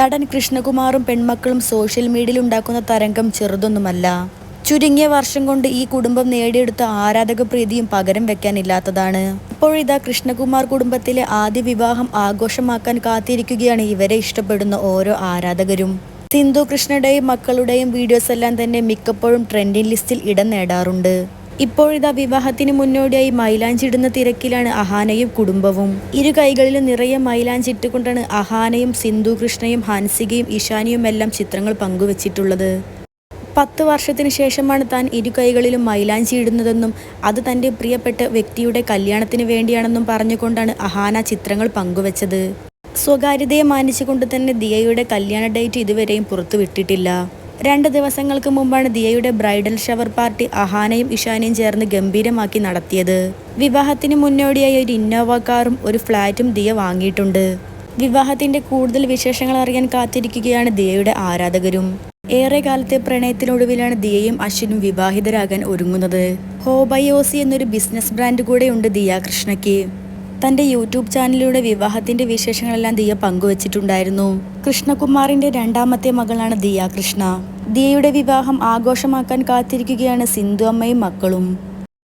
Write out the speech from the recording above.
നടൻ കൃഷ്ണകുമാറും പെൺമക്കളും സോഷ്യൽ മീഡിയയിൽ ഉണ്ടാക്കുന്ന തരംഗം ചെറുതൊന്നുമല്ല. ചുരുങ്ങിയ വർഷം കൊണ്ട് ഈ കുടുംബം നേടിയെടുത്ത ആരാധക പ്രീതിയും പകരം വെക്കാനില്ലാത്തതാണ്. ഇപ്പോഴിതാ കൃഷ്ണകുമാർ കുടുംബത്തിലെ ആദ്യ വിവാഹം ആഘോഷമാക്കാൻ കാത്തിരിക്കുകയാണ് ഇവരെ ഇഷ്ടപ്പെടുന്ന ഓരോ ആരാധകരും. സിന്ധു കൃഷ്ണയുടെയും മക്കളുടെയും വീഡിയോസ് എല്ലാം തന്നെ മിക്കപ്പോഴും ട്രെൻഡിംഗ് ലിസ്റ്റിൽ ഇടം നേടാറുണ്ട്. ഇപ്പോഴിതാ വിവാഹത്തിന് മുന്നോടിയായി മൈലാഞ്ചിടുന്ന തിരക്കിലാണ് അഹാനയും കുടുംബവും. ഇരു കൈകളിലും നിറയെ മൈലാഞ്ചിട്ടുകൊണ്ടാണ് അഹാനയും സിന്ധു കൃഷ്ണയും ഹാൻസികയും ഇഷാനിയും എല്ലാം ചിത്രങ്ങൾ പങ്കുവച്ചിട്ടുള്ളത്. പത്ത് വർഷത്തിന് ശേഷമാണ് താൻ ഇരു കൈകളിലും മൈലാഞ്ചി ഇടുന്നതെന്നും അത് തന്റെ പ്രിയപ്പെട്ട വ്യക്തിയുടെ കല്യാണത്തിന് വേണ്ടിയാണെന്നും പറഞ്ഞുകൊണ്ടാണ് അഹാന ചിത്രങ്ങൾ പങ്കുവച്ചത്. സ്വകാര്യതയെ മാനിച്ചുകൊണ്ട് തന്നെ ദിയയുടെ കല്യാണ ഡേറ്റ് ഇതുവരെയും പുറത്തുവിട്ടിട്ടില്ല. രണ്ട് ദിവസങ്ങൾക്ക് മുമ്പാണ് ദിയയുടെ ബ്രൈഡൽ ഷവർ പാർട്ടി അഹാനയും ഇഷാനയും ചേർന്ന് ഗംഭീരമാക്കി നടത്തിയത്. വിവാഹത്തിന് മുന്നോടിയായി ഒരു ഇന്നോവ കാറും ഒരു ഫ്ലാറ്റും ദിയ വാങ്ങിയിട്ടുണ്ട്. വിവാഹത്തിന്റെ കൂടുതൽ വിശേഷങ്ങൾ അറിയാൻ കാത്തിരിക്കുകയാണ് ദിയയുടെ ആരാധകരും. ഏറെ കാലത്തെ പ്രണയത്തിനൊടുവിലാണ് ദിയയും അശ്വിനും വിവാഹിതരാകാൻ ഒരുങ്ങുന്നത്. ഹോബയോസി എന്നൊരു ബിസിനസ് ബ്രാൻഡ് കൂടെയുണ്ട് ദിയ കൃഷ്ണയ്ക്ക് തന്റെ യൂട്യൂബ് ചാനലിലൂടെ വിവാഹത്തിന്റെ വിശേഷങ്ങളെല്ലാം ദിയ പങ്കുവച്ചിട്ടുണ്ടായിരുന്നു. കൃഷ്ണകുമാറിന്റെ രണ്ടാമത്തെ മകളാണ് ദിയ കൃഷ്ണ. ദിയയുടെ വിവാഹം ആഘോഷമാക്കാൻ കാത്തിരിക്കുകയാണ് സിന്ധു അമ്മയും മക്കളും.